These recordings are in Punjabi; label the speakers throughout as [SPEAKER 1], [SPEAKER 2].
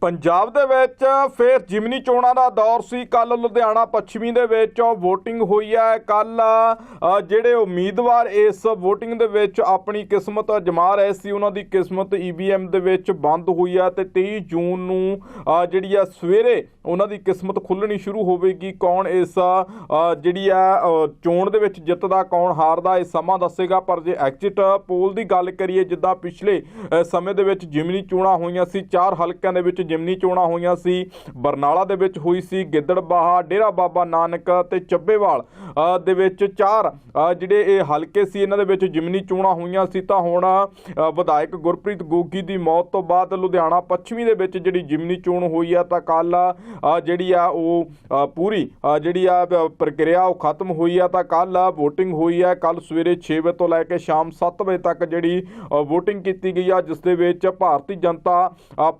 [SPEAKER 1] ਪੰਜਾਬ ਦੇ ਵਿੱਚ ਫੇਰ ਜਿਮਨੀ ਚੋਣਾਂ ਦਾ ਦੌਰ ਸੀ। ਕੱਲ ਲੁਧਿਆਣਾ ਪੱਛਮੀ ਦੇ ਵਿੱਚ VOTING ਹੋਈ ਹੈ। ਕੱਲ ਜਿਹੜੇ ਉਮੀਦਵਾਰ ਇਸ VOTING ਦੇ ਵਿੱਚ ਆਪਣੀ ਕਿਸਮਤ ਅਜਮਾ ਰਹੇ ਸੀ, ਉਹਨਾਂ ਦੀ ਕਿਸਮਤ EVM ਦੇ ਵਿੱਚ ਬੰਦ ਹੋਈ ਹੈ ਤੇ 23 ਜੂਨ ਨੂੰ ਜਿਹੜੀ ਆ ਸਵੇਰੇ ਉਹਨਾਂ ਦੀ ਕਿਸਮਤ ਖੁੱਲਣੀ ਸ਼ੁਰੂ ਹੋਵੇਗੀ। ਕੌਣ ਇਸ ਜਿਹੜੀ ਆ ਚੋਣ ਦੇ ਵਿੱਚ ਜਿੱਤਦਾ, ਕੌਣ ਹਾਰਦਾ, ਇਹ ਸਮਾਂ ਦੱਸੇਗਾ। ਪਰ ਜੇ ਐਗਜ਼ਿਟ ਪੋਲ ਦੀ ਗੱਲ ਕਰੀਏ, ਜਿੱਦਾਂ ਪਿਛਲੇ ਸਮੇਂ ਦੇ ਵਿੱਚ ਜਿਮਨੀ ਚੋਣਾਂ ਹੋਈਆਂ ਸੀ, ਚਾਰ ਹਲਕਿਆਂ ਦੇ ਵਿੱਚ ਜਿਮਨੀ ਚੋਣਾਂ ਹੋਈਆਂ ਸੀ। ਬਰਨਾਲਾ ਦੇ ਵਿੱਚ ਹੋਈ ਸੀ ਗਿੱਦੜਬਾਹਾ ਡੇਰਾ ਬਾਬਾ ਨਾਨਕ ਤੇ ਚੱਬੇਵਾਲ ਦੇ ਵਿੱਚ ਚਾਰ। ਜਿਹੜੇ ਇਹ ਹਲਕੇ ਸੀ, ਇਹਨਾਂ ਦੇ ਵਿੱਚ ਜਿਮਨੀ ਚੋਣਾਂ ਹੋਈਆਂ ਸੀ। ਤਾਂ ਹੁਣ ਵਿਧਾਇਕ ਗੁਰਪ੍ਰੀਤ ਗੋਗੀ ਦੀ ਮੌਤ ਤੋਂ ਬਾਅਦ ਲੁਧਿਆਣਾ ਪੱਛਮੀ ਦੇ ਵਿੱਚ ਜਿਹੜੀ ਜਿਮਨੀ ਚੋਣ ਹੋਈ ਆ, ਤਾਂ ਕੱਲ ਜਿਹੜੀ ਆ ਉਹ ਪੂਰੀ ਜਿਹੜੀ ਆ ਪ੍ਰਕਿਰਿਆ ਉਹ ਖਤਮ ਹੋਈ ਆ। ਤਾਂ ਕੱਲ VOTING ਹੋਈ ਆ ਕੱਲ ਸਵੇਰੇ 6 ਵਜੇ ਤੋਂ ਲੈ ਕੇ ਸ਼ਾਮ 7 ਵਜੇ ਤੱਕ ਜਿਹੜੀ VOTING ਕੀਤੀ ਗਈ ਆ, ਜਿਸ ਦੇ ਵਿੱਚ ਭਾਰਤੀ ਜਨਤਾ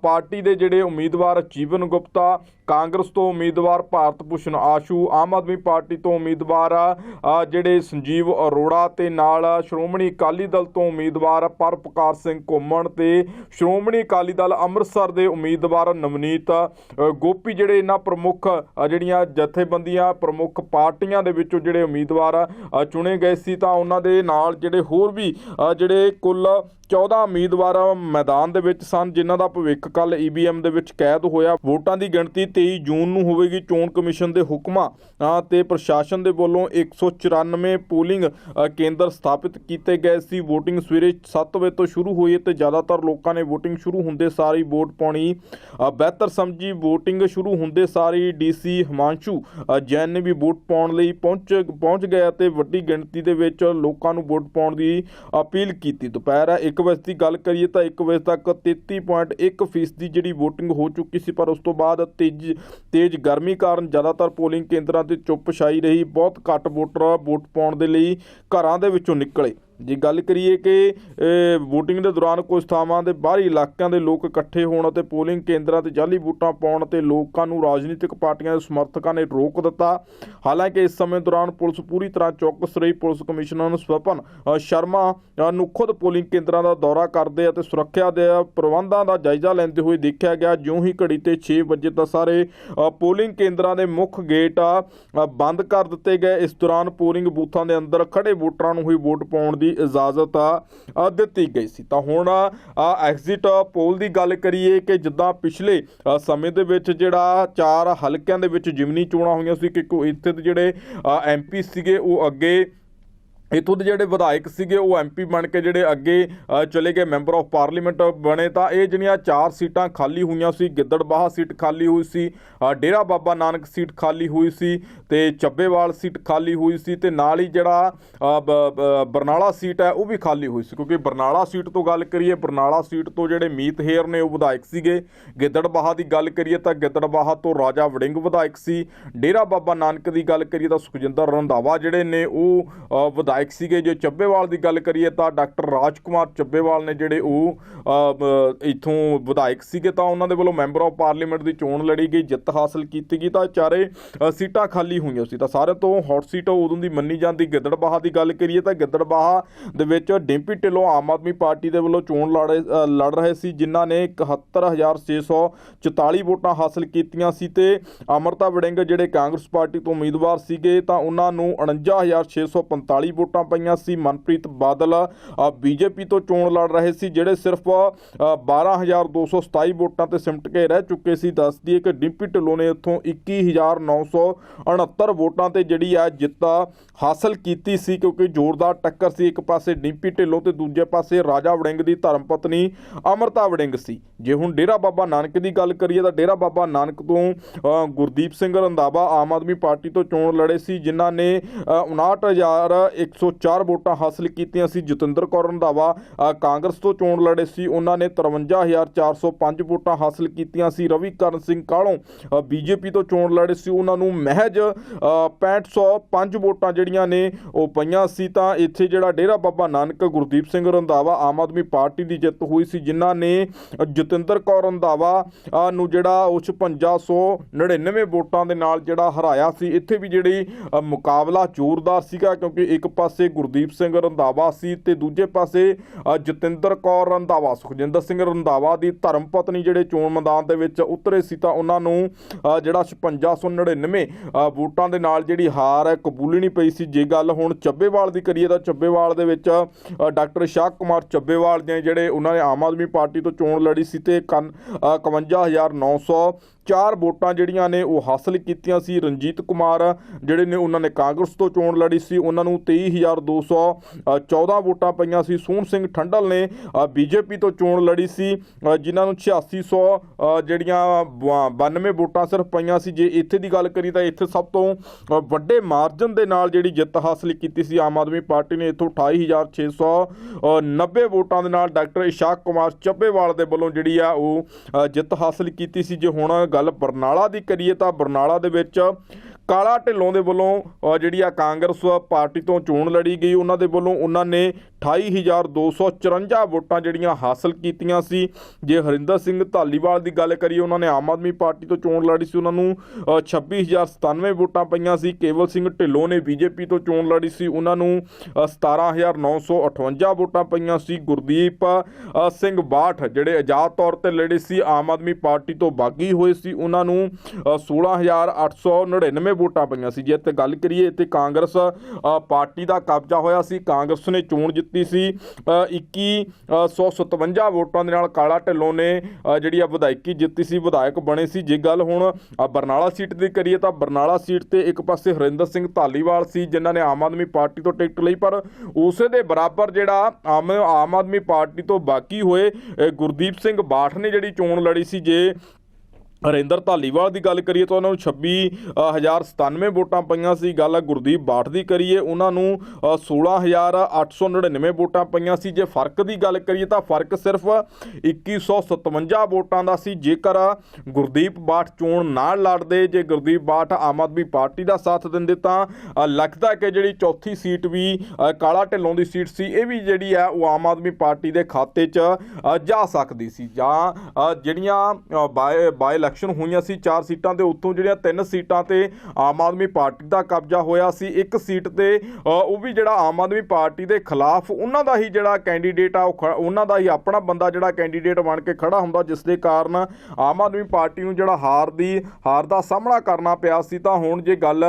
[SPEAKER 1] ਪਾਰਟੀ ਦੇ ਜਿਹੜੇ ਉਮੀਦਵਾਰ ਜੀਵਨ ਗੁਪਤਾ ਕਾਂਗਰਸ ਤੋਂ ਉਮੀਦਵਾਰ ਭਾਰਤ ਭੂਸ਼ਣ ਆਸ਼ੂ, ਆਮ ਆਦਮੀ ਪਾਰਟੀ ਤੋਂ ਉਮੀਦਵਾਰ ਜਿਹੜੇ ਸੰਜੀਵ ਅਰੋੜਾ ਤੇ ਨਾਲ ਸ਼੍ਰੋਮਣੀ ਅਕਾਲੀ ਦਲ ਤੋਂ ਉਮੀਦਵਾਰ ਪਰਪਕਾਰ ਸਿੰਘ ਘੁੰਮਣ ਤੇ ਸ਼੍ਰੋਮਣੀ ਅਕਾਲੀ ਦਲ ਅੰਮ੍ਰਿਤਸਰ ਦੇ ਉਮੀਦਵਾਰ ਨਵਨੀਤ ਗੋਪੀ ਜਿਹੜੇ ਇਹਨਾਂ ਪ੍ਰਮੁੱਖ ਜਿਹੜੀਆਂ ਜਥੇਬੰਦੀਆਂ ਪ੍ਰਮੁੱਖ ਪਾਰਟੀਆਂ ਦੇ ਵਿੱਚੋਂ ਜਿਹੜੇ ਉਮੀਦਵਾਰ ਚੁਣੇ ਗਏ ਸੀ ਤਾਂ ਉਹਨਾਂ ਦੇ ਨਾਲ ਜਿਹੜੇ ਹੋਰ ਵੀ ਜਿਹੜੇ ਕੁੱਲ 14 ਉਮੀਦਵਾਰ ਮੈਦਾਨ ਦੇ ਵਿੱਚ ਸਨ, ਜਿਨ੍ਹਾਂ ਦਾ ਭਵਿੱਖ ਕੱਲ ਈਵੀਐਮ ਦੇ ਵਿੱਚ ਕੈਦ ਹੋਇਆ। ਵੋਟਾਂ ਦੀ ਗਿਣਤੀ 23 ਜੂਨ ਨੂੰ ਹੋਵੇਗੀ ਚੋਣ ਕਮਿਸ਼ਨ ਦੇ ਹੁਕਮਾਂ ਅ, ਤੇ ਪ੍ਰਸ਼ਾਸਨ ਦੇ ਵੱਲੋਂ 194 ਪੋਲਿੰਗ ਕੇਂਦਰ ਸਥਾਪਿਤ ਕੀਤੇ ਗਏ ਸੀ। VOTING ਸਵੇਰੇ 7 ਵਜੇ ਤੋਂ ਸ਼ੁਰੂ ਹੋਈ ਹੈ ਤੇ ਜ਼ਿਆਦਾਤਰ ਲੋਕਾਂ ਨੇ VOTING ਸ਼ੁਰੂ ਹੁੰਦੇ ਸਾਰ ਹੀ ਵੋਟ ਪਾਉਣੀ ਬਿਹਤਰ ਸਮਝੀ VOTING ਸ਼ੁਰੂ ਹੁੰਦੇ ਸਾਰ ਹੀ ਡੀਸੀ ਹਿਮਾਂਸ਼ੂ ਜੈਨ ਨੇ ਵੀ ਵੋਟ ਪਾਉਣ ਲਈ ਪਹੁੰਚ ਪਹੁੰਚ ਗਿਆ ਤੇ ਵੱਡੀ ਗਿਣਤੀ ਦੇ ਵਿੱਚ ਲੋਕਾਂ ਨੂੰ ਵੋਟ ਪਾਉਣ ਦੀ ਅਪੀਲ ਕੀਤੀ। ਦੁਪਹਿਰ 1 ਵਜੇ ਦੀ ਗੱਲ ਕਰੀਏ ਤਾਂ 1 ਵਜੇ ਤੱਕ 33.1 ਫੀਸਦੀ ਜਿਹੜੀ VOTING ਹੋ ਚੁੱਕੀ ਸੀ ਪਰ ਉਸ ਤੋਂ ਬਾਅਦ ਤੇਜੀ ਤੇਜ਼ ਗਰਮੀ ਕਾਰਨ ਜ਼ਿਆਦਾਤਰ ਪੋਲਿੰਗ ਕੇਂਦਰਾਂ ਤੇ ਚੁੱਪ ਛਾਈ ਰਹੀ। ਬਹੁਤ ਘੱਟ ਵੋਟਰ ਵੋਟ ਪਾਉਣ ਦੇ ਲਈ ਘਰਾਂ ਦੇ ਵਿੱਚੋਂ ਨਿਕਲੇ। ਜੇ ਗੱਲ ਕਰੀਏ ਕਿ VOTING ਦੇ ਦੌਰਾਨ ਕੁਝ ਥਾਵਾਂ ਦੇ ਬਾਹਰੀ ਇਲਾਕਿਆਂ ਦੇ ਲੋਕ ਇਕੱਠੇ ਹੋਣ ਅਤੇ ਪੋਲਿੰਗ ਕੇਂਦਰਾਂ ਤੇ ਜਾਲੀ ਵੋਟਾਂ ਪਾਉਣ ਤੇ ਲੋਕਾਂ ਨੂੰ ਰਾਜਨੀਤਿਕ ਪਾਰਟੀਆਂ ਦੇ ਸਮਰਥਕਾਂ ਨੇ ਰੋਕ ਦਿੱਤਾ। ਹਾਲਾਂਕਿ ਇਸ ਸਮੇਂ ਦੌਰਾਨ ਪੁਲਿਸ ਪੂਰੀ ਤਰ੍ਹਾਂ ਚੌਕਸ ਰਹੀ। ਪੁਲਿਸ ਕਮਿਸ਼ਨਰ ਸਵਪਨ ਸ਼ਰਮਾ ਨੂੰ ਖੁਦ ਪੋਲਿੰਗ ਕੇਂਦਰਾਂ ਦਾ ਦੌਰਾ ਕਰਦੇ ਅਤੇ ਸੁਰੱਖਿਆ ਦੇ ਪ੍ਰਬੰਧਾਂ ਦਾ ਜਾਇਜ਼ਾ ਲੈਂਦੇ ਹੋਏ ਦੇਖਿਆ ਗਿਆ। ਜਿਉਂ ਹੀ ਘੜੀ ਤੇ 6 ਵਜੇ ਤਾਂ ਸਾਰੇ ਪੋਲਿੰਗ ਕੇਂਦਰਾਂ ਦੇ ਮੁੱਖ ਗੇਟ ਬੰਦ ਕਰ ਦਿੱਤੇ ਗਏ। ਇਸ ਦੌਰਾਨ ਪੋਲਿੰਗ ਬੂਥਾਂ ਦੇ ਅੰਦਰ ਖੜੇ ਵੋਟਰਾਂ ਨੂੰ ਹੀ ਵੋਟ ਪਾਉਣ ਦੀ ਇਜਾਜ਼ਤ ਦਿੱਤੀ ਗਈ ਸੀ। ਤਾਂ ਹੁਣ ਐਗਜ਼ਿਟ ਪੋਲ ਦੀ ਗੱਲ ਕਰੀਏ ਕਿ ਜਿੱਦਾਂ ਪਿਛਲੇ ਸਮੇਂ ਦੇ ਵਿੱਚ ਜਿਹੜਾ ਚਾਰ ਹਲਕਿਆਂ ਦੇ ਵਿੱਚ ਜਿਮਨੀ ਚੋਣਾਂ ਹੋਈਆਂ ਸੀ, ਕਿ ਇੱਥੇ ਦੇ ਜਿਹੜੇ ਐਮਪੀ ਸੀਗੇ, ਉਹ ਅੱਗੇ ਇੱਥੋਂ ਦੇ ਜਿਹੜੇ ਵਿਧਾਇਕ ਸੀਗੇ ਉਹ ਐਮਪੀ ਬਣ ਕੇ ਜਿਹੜੇ ਅੱਗੇ ਚਲੇ ਗਏ ਮੈਂਬਰ ਆਫ ਪਾਰਲੀਮੈਂਟ ਬਣੇ ਤਾਂ ਇਹ ਜਿਹੜੀਆਂ ਚਾਰ ਸੀਟਾਂ ਖਾਲੀ ਹੋਈਆਂ ਸੀ ਗਿੱਦੜਬਾਹਾ ਸੀਟ ਖਾਲੀ ਹੋਈ ਸੀ ਡੇਰਾ ਬਾਬਾ ਨਾਨਕ ਸੀਟ ਖਾਲੀ ਹੋਈ ਸੀ ਤੇ ਚੱਬੇਵਾਲ ਸੀਟ ਖਾਲੀ ਹੋਈ ਸੀ ਤੇ ਨਾਲ ਹੀ ਜਿਹੜਾ ਬ- ਬਰਨਾਲਾ ਸੀਟ ਹੈ ਉਹ ਵੀ ਖਾਲੀ ਹੋਈ ਸੀ। ਕਿਉਂਕਿ ਬਰਨਾਲਾ ਸੀਟ ਤੋਂ ਗੱਲ ਕਰੀਏ ਬਰਨਾਲਾ ਸੀਟ ਤੋਂ ਜਿਹੜੇ ਮੀਤ ਹੇਰ ਨੇ ਉਹ ਵਿਧਾਇਕ ਸੀਗੇ। ਗਿੱਦੜਬਾਹਾ ਦੀ ਗੱਲ ਕਰੀਏ ਤਾਂ ਗਿੱਦੜਬਾਹਾ ਤੋਂ ਰਾਜਾ ਵੜਿੰਗ ਵਿਧਾਇਕ ਸੀ। ਡੇਰਾ ਬਾਬਾ ਨਾਨਕ ਦੀ ਗੱਲ ਕਰੀਏ ਤਾਂ ਸੁਖਜਿੰਦਰ ਰੰਧਾਵਾ ਜਿਹੜੇ ਨੇ ਉਹ ਅ, ਵਿਧਾਇਕ ਸੀਗੇ। ਜੇ ਚੱਬੇਵਾਲ ਦੀ ਗੱਲ ਕਰੀਏ ਤਾਂ ਡਾਕਟਰ ਰਾਜਕੁਮਾਰ ਚੱਬੇਵਾਲ ਨੇ ਜਿਹੜੇ ਉਹ ਅ, ਇੱਥੋਂ ਵਿਧਾਇਕ ਸੀਗੇ ਤਾਂ ਉਹਨਾਂ ਦੇ ਵੱਲੋਂ ਮੈਂਬਰ ਆਫ ਪਾਰਲੀਮੈਂਟ ਦੀ ਚੋਣ ਲੜੀ ਗਈ ਜਿੱਤ ਹਾਸਲ ਕੀਤੀ ਗਈ। ਤਾਂ ਚਾਰੇ ਸੀਟਾਂ ਖਾਲੀ ਹੋਈਆਂ ਸੀ। ਤਾਂ ਸਾਰੇ ਤੋਂ ਹੌਟ ਸੀਟ ਉਦੋਂ ਦੀ ਮੰਨੀ ਜਾਂਦੀ ਗਿੱਦੜਬਾਹਾ ਦੀ ਗੱਲ ਕਰੀਏ ਤਾਂ ਗਿੱਦੜਬਾਹਾ ਦੇ ਵਿੱਚ ਡਿੰਪੀ ਢਿੱਲੋਂ ਆਮ ਆਦਮੀ ਪਾਰਟੀ ਦੇ ਵੱਲੋਂ ਚੋਣ ਲੜੇ ਲੜ ਰਹੇ ਸੀ ਜਿਨ੍ਹਾਂ ਨੇ 71644 ਵੋਟਾਂ ਹਾਸਲ ਕੀਤੀਆਂ ਸੀ। ਤੇ ਅਮਰਤਾ ਵੜਿੰਗ ਜਿਹੜੇ ਕਾਂਗਰਸ ਪਾਰਟੀ ਤੋਂ ਉਮੀਦਵਾਰ ਸੀਗੇ ਤਾਂ ਉਹਨਾਂ ਨੂੰ 49645 ਵੋਟ ਵੋਟਾਂ ਪਈਆਂ ਸੀ। ਮਨਪ੍ਰੀਤ ਬਾਦਲ ਬੀਜੇਪੀ ਤੋਂ ਚੋਣ ਲੜ ਰਹੇ ਸੀ, ਜਿਹੜੇ ਸਿਰਫ 12227 ਵੋਟਾਂ ਤੇ ਸਿਮਟ ਕੇ ਰਹਿ ਚੁੱਕੇ ਸੀ। ਦੱਸਦੀ ਹੈ ਕਿ ਡਿੰਪੀ ਢਿੱਲੋਂ ਨੇ ਇੱਥੋਂ 21969 ਵੋਟਾਂ ਤੇ ਜਿਹੜੀ ਆ ਜਿੱਤ ਹਾਸਲ ਕੀਤੀ ਸੀ, ਕਿਉਂਕਿ ਜ਼ੋਰਦਾਰ ਟੱਕਰ ਸੀ। ਇੱਕ ਪਾਸੇ ਡਿੰਪੀ ਢਿੱਲੋਂ ਤੇ ਦੂਜੇ ਪਾਸੇ ਰਾਜਾ ਵੜਿੰਗ ਦੀ ਧਰਮ ਪਤਨੀ ਅਮਰਤਾ ਵੜਿੰਗ ਸੀ। ਜੇ ਹੁਣ ਡੇਰਾ ਬਾਬਾ ਨਾਨਕ ਦੀ ਗੱਲ ਕਰੀਏ ਤਾਂ ਡੇਰਾ ਬਾਬਾ ਨਾਨਕ ਤੋਂ ਗੁਰਦੀਪ ਸਿੰਘ ਰੰਧਾਵਾ ਆਮ ਆਦਮੀ ਪਾਰਟੀ ਤੋਂ ਚੋਣ ਲੜੇ ਸੀ, ਜਿਨ੍ਹਾਂ ਨੇ 59100 104 ਵੋਟਾਂ ਹਾਸਲ ਕੀਤੀਆਂ ਸੀ। ਜਤਿੰਦਰ ਕੌਰ ਰੰਧਾਵਾ ਕਾਂਗਰਸ ਤੋਂ ਚੋਣ ਲੜੇ ਸੀ। ਉਹਨਾਂ ਨੇ 53405 ਵੋਟਾਂ ਹਾਸਲ ਕੀਤੀਆਂ ਸੀ। ਰਵੀ ਕਰਨ ਸਿੰਘ ਕਾਲੋਂ ਬੀਜੇਪੀ ਤੋਂ ਚੋਣ ਲੜੇ ਸੀ। ਉਹਨਾਂ ਨੂੰ ਮਹਿਜ 6505 ਵੋਟਾਂ ਜਿਹੜੀਆਂ ਨੇ, ਉਹ ਪਈਆਂ ਸੀ। ਤਾਂ ਇੱਥੇ ਜਿਹੜਾ ਡੇਰਾ ਬਾਬਾ ਨਾਨਕ, ਗੁਰਦੀਪ ਸਿੰਘ ਰੰਧਾਵਾ ਆਮ ਆਦਮੀ ਪਾਰਟੀ ਦੀ ਜਿੱਤ ਹੋਈ ਸੀ। ਜਿਨ੍ਹਾਂ ਨੇ ਜਤਿੰਦਰ ਕੌਰ ਰੰਧਾਵਾ ਨੂੰ ਜਿਹੜਾ ਉਸ 5599 ਵੋਟਾਂ ਦੇ ਨਾਲ ਜਿਹੜਾ ਹਰਾਇਆ ਸੀ। ਇੱਥੇ ਵੀ ਜਿਹੜੀ ਮੁਕਾਬਲਾ ਜ਼ੋਰਦਾਰ ਸੀਗਾ, ਕਿਉਂਕਿ ਇੱਕ ਪਾਸੇ ਪਾਸੇ ਗੁਰਦੀਪ ਸਿੰਘ ਰੰਧਾਵਾ ਸੀ ਤੇ ਦੂਜੇ ਪਾਸੇ ਜਤਿੰਦਰ ਕੌਰ ਰੰਧਾਵਾ। ਸੁਖਜਿੰਦਰ ਸਿੰਘ ਰੰਧਾਵਾ ਦੀ ਧਰਮ ਪਤਨੀ ਜਿਹੜੇ ਚੋਣ ਮੈਦਾਨ ਦੇ ਵਿੱਚ ਉਤਰੇ ਸੀ ਤਾਂ ਉਹਨਾਂ ਨੂੰ ਅ, ਜਿਹੜਾ 5699 ਅ, ਵੋਟਾਂ ਦੇ ਨਾਲ ਜਿਹੜੀ ਹਾਰ ਹੈ ਕਬੂਲਣੀ ਪਈ ਸੀ। ਜੇ ਗੱਲ ਹੁਣ ਚੱਬੇਵਾਲ ਦੀ ਕਰੀਏ ਤਾਂ ਚੱਬੇਵਾਲ ਦੇ ਵਿੱਚ ਡਾਕਟਰ ਸ਼ਾਹ ਕੁਮਾਰ ਚੱਬੇਵਾਲ ਦੇ ਜਿਹੜੇ ਉਹਨਾਂ ਨੇ ਆਮ ਆਦਮੀ ਪਾਰਟੀ ਤੋਂ ਚੋਣ ਲੜੀ ਸੀ ਤੇ ਕਨ- ਅ, 51900 ਚਾਰ ਵੋਟਾਂ ਜਿਹੜੀਆਂ ਨੇ ਉਹ ਹਾਸਲ ਕੀਤੀਆਂ ਸੀ। ਰਣਜੀਤ ਕੁਮਾਰ ਜਿਹੜੇ ਨੇ ਉਹਨਾਂ ਨੇ ਕਾਂਗਰਸ ਤੋਂ ਚੋਣ ਲੜੀ ਸੀ। ਉਹਨਾਂ ਨੂੰ 23214 ਵੋਟਾਂ ਪਈਆਂ ਸੀ। ਸੋਹਣ ਸਿੰਘ ਠੰਡਲ ਨੇ ਬੀਜੇਪੀ ਤੋਂ ਚੋਣ ਲੜੀ ਸੀ। ਜਿਨ੍ਹਾਂ ਨੂੰ 8600 ਅ, ਜਿਹੜੀਆਂ ਬ- 92 ਵੋਟਾਂ ਸਿਰਫ ਪਈਆਂ ਸੀ। ਜੇ ਇੱਥੇ ਦੀ ਗੱਲ ਕਰੀ ਤਾਂ ਇੱਥੇ ਸਭ ਤੋਂ ਵੱਡੇ ਮਾਰਜਨ ਦੇ ਨਾਲ ਜਿਹੜੀ ਜਿੱਤ ਹਾਸਲ ਕੀਤੀ ਸੀ ਆਮ ਆਦਮੀ ਪਾਰਟੀ ਨੇ ਇੱਥੋਂ 28690 ਵੋਟਾਂ ਦੇ ਨਾਲ ਡਾਕਟਰ ਇਸ਼ਾਕ ਕੁਮਾਰ ਚੱਬੇਵਾਲ ਦੇ ਵੱਲੋਂ ਜਿਹੜੀ ਆ ਉਹ ਜਿੱਤ ਹਾਸਲ ਕੀਤੀ ਸੀ। ਜੇ ਹੁਣ ਗੱਲ ਬਰਨਾਲਾ ਦੀ ਕਰੀਏ ਤਾਂ ਬਰਨਾਲਾ ਦੇ ਵਿੱਚ ਕਾਲਾ ਢਿੱਲੋਂ ਦੇ ਵੱਲੋਂ ਜਿਹੜੀ ਆ ਕਾਂਗਰਸ ਪਾਰਟੀ ਤੋਂ ਚੋਣ ਲੜੀ ਗਈ ਉਹਨਾਂ ਦੇ ਵੱਲੋਂ ਉਹਨਾਂ ਨੇ 28254 ਵੋਟਾਂ ਜਿਹੜੀਆਂ ਹਾਸਲ ਕੀਤੀਆਂ ਸੀ। ਜੇ ਹਰਿੰਦਰ ਸਿੰਘ ਧਾਲੀਵਾਲ ਦੀ ਗੱਲ ਕਰੀਏ ਉਹਨਾਂ ਨੇ ਆਮ ਆਦਮੀ ਪਾਰਟੀ ਤੋਂ ਚੋਣ ਲੜੀ ਸੀ ਉਹਨਾਂ ਨੂੰ ਅ, 26097 ਵੋਟਾਂ ਪਈਆਂ ਸੀ। ਕੇਵਲ ਸਿੰਘ ਢਿੱਲੋਂ ਨੇ ਬੀਜੇਪੀ ਤੋਂ ਚੋਣ ਲੜੀ ਸੀ ਉਹਨਾਂ ਨੂੰ ਅ, 17958 ਵੋਟਾਂ ਪਈਆਂ ਸੀ। ਗੁਰਦੀਪ ਸਿੰਘ ਬਾਠ ਜਿਹੜੇ ਆਜ਼ਾਦ ਤੌਰ ਤੇ ਲੜੇ ਸੀ ਆਮ ਆਦਮੀ ਪਾਰਟੀ ਤੋਂ ਬਾਗੀ ਹੋਏ ਸੀ ਉਹਨਾਂ ਨੂੰ ਅ, 16899 ਵੋਟਾਂ ਪਈਆਂ ਸੀ। ਜੇ ਤੇ ਗੱਲ ਕਰੀਏ ਤੇ ਕਾਂਗਰਸ ਪਾਰਟੀ ਦਾ ਕਬਜ਼ਾ ਹੋਇਆ ਸੀ। ਕਾਂਗਰਸ ਨੇ ਚੋਣ ਜਿੱਤੀ ਸੀ। ਅ, 2157 ਵੋਟਾਂ ਦੇ ਨਾਲ ਕਾਲਾ ਢਿੱਲੋਂ ਨੇ ਜਿਹੜੀ ਆ ਵਿਧਾਇਕੀ ਜਿੱਤੀ ਸੀ ਵਿਧਾਇਕ ਬਣੇ ਸੀ। ਜੇ ਗੱਲ ਹੁਣ ਬਰਨਾਲਾ ਸੀਟ ਦੀ ਕਰੀਏ ਤਾਂ ਬਰਨਾਲਾ ਸੀਟ ਤੇ ਇੱਕ ਪਾਸੇ ਹਰਿੰਦਰ ਸਿੰਘ ਧਾਲੀਵਾਲ ਸੀ ਜਿਨ੍ਹਾਂ ਨੇ ਆਮ ਆਦਮੀ ਪਾਰਟੀ ਤੋਂ ਟਿਕਟ ਲਈ ਪਰ ਉਸੇ ਦੇ ਬਰਾਬਰ ਜਿਹੜਾ ਆਮ ਆਮ ਆਦਮੀ ਪਾਰਟੀ ਤੋਂ ਬਾਕੀ ਹੋਏ ਗੁਰਦੀਪ ਸਿੰਘ ਬਾਠ ਨੇ ਜਿਹੜੀ ਚੋਣ ਲੜੀ ਸੀ ਜੇ ਹਰਿੰਦਰ ਧਾਲੀਵਾਲ ਦੀ ਗੱਲ ਕਰੀਏ ਤਾਂ ਉਹਨਾਂ ਨੂੰ 26097 ਵੋਟਾਂ ਪਈਆਂ ਸੀ। ਗੱਲ ਗੁਰਦੀਪ ਬਾਠ ਦੀ ਕਰੀਏ ਉਹਨਾਂ ਨੂੰ ਅ, 16899 ਵੋਟਾਂ ਪਈਆਂ ਸੀ। ਜੇ ਫ਼ਰਕ ਦੀ ਗੱਲ ਕਰੀਏ ਤਾਂ ਫ਼ਰਕ ਸਿਰਫ 2157 ਵੋਟਾਂ ਦਾ ਸੀ। ਜੇਕਰ ਗੁਰਦੀਪ ਬਾਠ ਚੋਣ ਨਾ ਲੜਦੇ ਜੇ ਗੁਰਦੀਪ ਬਾਠ ਆਮ ਆਦਮੀ ਪਾਰਟੀ ਦਾ ਸਾਥ ਦਿੰਦੇ ਤਾਂ ਲੱਗਦਾ ਕਿ ਜਿਹੜੀ ਚੌਥੀ ਸੀਟ ਵੀ ਕਾਲਾ ਢਿੱਲੋਂ ਦੀ ਸੀਟ ਸੀ ਇਹ ਵੀ ਜਿਹੜੀ ਹੈ ਉਹ ਆਮ ਆਦਮੀ ਪਾਰਟੀ ਦੇ ਖਾਤੇ 'ਚ ਜਾ ਸਕਦੀ ਸੀ। ਜਾਂ ਜਿਹੜੀਆਂ ਅ, ਬਾਏ ਬਾਏ ਇਲੈਕਸ਼ਨ ਹੋਈਆਂ ਸੀ, ਚਾਰ ਸੀਟਾਂ ਦੇ ਉੱਤੋਂ ਜਿਹੜੀਆਂ ਤਿੰਨ ਸੀਟਾਂ ਤੇ ਆਮ ਆਦਮੀ ਪਾਰਟੀ ਦਾ ਕਬਜ਼ਾ ਹੋਇਆ ਸੀ। ਇੱਕ ਸੀਟ ਤੇ ਉਹ ਵੀ ਜਿਹੜਾ ਆਮ ਆਦਮੀ ਪਾਰਟੀ ਦੇ ਖਿਲਾਫ ਉਹਨਾਂ ਦਾ ਹੀ ਜਿਹੜਾ ਕੈਂਡੀਡੇਟ ਆ, ਉਹ ਖ- ਉਹਨਾਂ ਦਾ ਹੀ ਆਪਣਾ ਬੰਦਾ ਜਿਹੜਾ ਕੈਂਡੀਡੇਟ ਬਣ ਕੇ ਖੜਾ ਹੁੰਦਾ, ਜਿਸ ਦੇ ਕਾਰਨ ਆਮ ਆਦਮੀ ਪਾਰਟੀ ਨੂੰ ਜਿਹੜਾ ਹਾਰ ਦੀ, ਹਾਰ ਦਾ ਸਾਹਮਣਾ ਕਰਨਾ ਪਿਆ ਸੀ। ਤਾਂ ਹੁਣ ਜੇ ਗੱਲ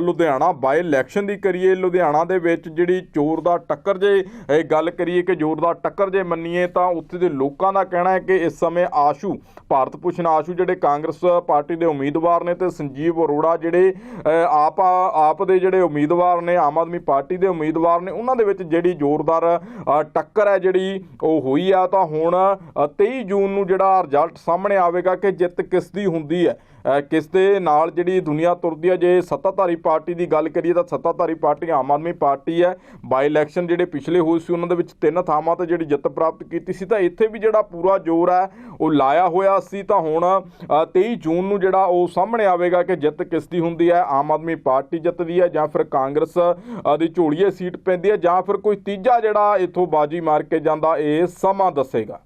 [SPEAKER 1] ਲੁਧਿਆਣਾ ਬਾਈ ਇਲੈਕਸ਼ਨ ਦੀ ਕਰੀਏ, ਲੁਧਿਆਣਾ ਦੇ ਵਿੱਚ ਜਿਹੜੀ ਜ਼ੋਰਦਾਰ ਟੱਕਰ ਜੇ, ਇਹ ਗੱਲ ਕਰੀਏ ਕਿ ਜ਼ੋਰਦਾਰ ਟੱਕਰ ਜੇ ਮੰਨੀਏ, ਤਾਂ ਉੱਥੇ ਦੇ ਲੋਕਾਂ ਦਾ ਕਹਿਣਾ ਹੈ ਕਿ ਇਸ ਸਮੇਂ ਆਸ਼ੂ, ਭਾਰਤ ਭੂਸ਼ਣ ਆਸ਼ੂ ਜਿਹੜੇ ਕਾਂਗਰਸ ਪਾਰਟੀ ਦੇ ਉਮੀਦਵਾਰ ਨੇ ਤੇ ਸੰਜੀਵ ਅਰੋੜਾ ਜਿਹੜੇ ਅ, ਆਪ ਆਪ ਦੇ ਜਿਹੜੇ ਉਮੀਦਵਾਰ ਨੇ ਆਮ ਆਦਮੀ ਪਾਰਟੀ ਦੇ ਉਮੀਦਵਾਰ ਨੇ ਉਹਨਾਂ ਦੇ ਵਿੱਚ ਜਿਹੜੀ ਜ਼ੋਰਦਾਰ ਟੱਕਰ ਹੈ ਜਿਹੜੀ ਉਹ ਹੋਈ ਆ ਤਾਂ ਹੁਣ ਅ, 23 ਜੂਨ ਨੂੰ ਜਿਹੜਾ ਰਿਜ਼ਲਟ ਸਾਹਮਣੇ ਆਵੇਗਾ ਕਿ ਜਿੱਤ ਕਿਸ ਦੀ ਹੁੰਦੀ ਹੈ। ਕਿਸ ਦੇ ਨਾਲ ਜਿਹੜੀ ਦੁਨੀਆ ਤੁਰਦੀ ਹੈ ਜੇ ਸੱਤਾਧਾਰੀ ਪਾਰਟੀ ਦੀ ਗੱਲ ਕਰੀਏ ਤਾਂ ਸੱਤਾਧਾਰੀ ਪਾਰਟੀ ਆਮ ਆਦਮੀ ਪਾਰਟੀ ਹੈ। ਬਾਈ ਇਲੈਕਸ਼ਨ ਜਿਹੜੇ ਪਿਛਲੇ ਹੋਏ ਸੀ ਉਹਨਾਂ ਦੇ ਵਿੱਚ ਤਿੰਨ ਥਾਵਾਂ ਤੇ ਜਿਹੜੀ ਜਿੱਤ ਪ੍ਰਾਪਤ ਕੀਤੀ ਸੀ ਤਾਂ ਇੱਥੇ ਵੀ ਜਿਹੜਾ ਪੂਰਾ ਜ਼ੋਰ ਹੈ ਉਹ ਲਾਇਆ ਹੋਇਆ ਸੀ ਤਾਂ ਹੁਣ 23 ਜੂਨ ਨੂੰ ਜਿਹੜਾ ਉਹ ਸਾਹਮਣੇ ਆਵੇਗਾ ਕਿ ਜਿੱਤ ਕਿਸ ਦੀ ਹੁੰਦੀ ਹੈ? ਆਮ ਆਦਮੀ ਪਾਰਟੀ ਜਿੱਤਦੀ ਹੈ ਜਾਂ ਫਿਰ ਕਾਂਗਰਸ ਦੀ ਝੋਲੀਏ ਸੀਟ ਪੈਂਦੀ ਹੈ ਜਾਂ ਫਿਰ ਕੋਈ ਤੀਜਾ ਜਿਹੜਾ ਇੱਥੋਂ ਬਾਜੀ ਮਾਰ ਕੇ ਜਾਂਦਾ, ਇਹ ਸਮਾਂ ਦੱਸੇਗਾ।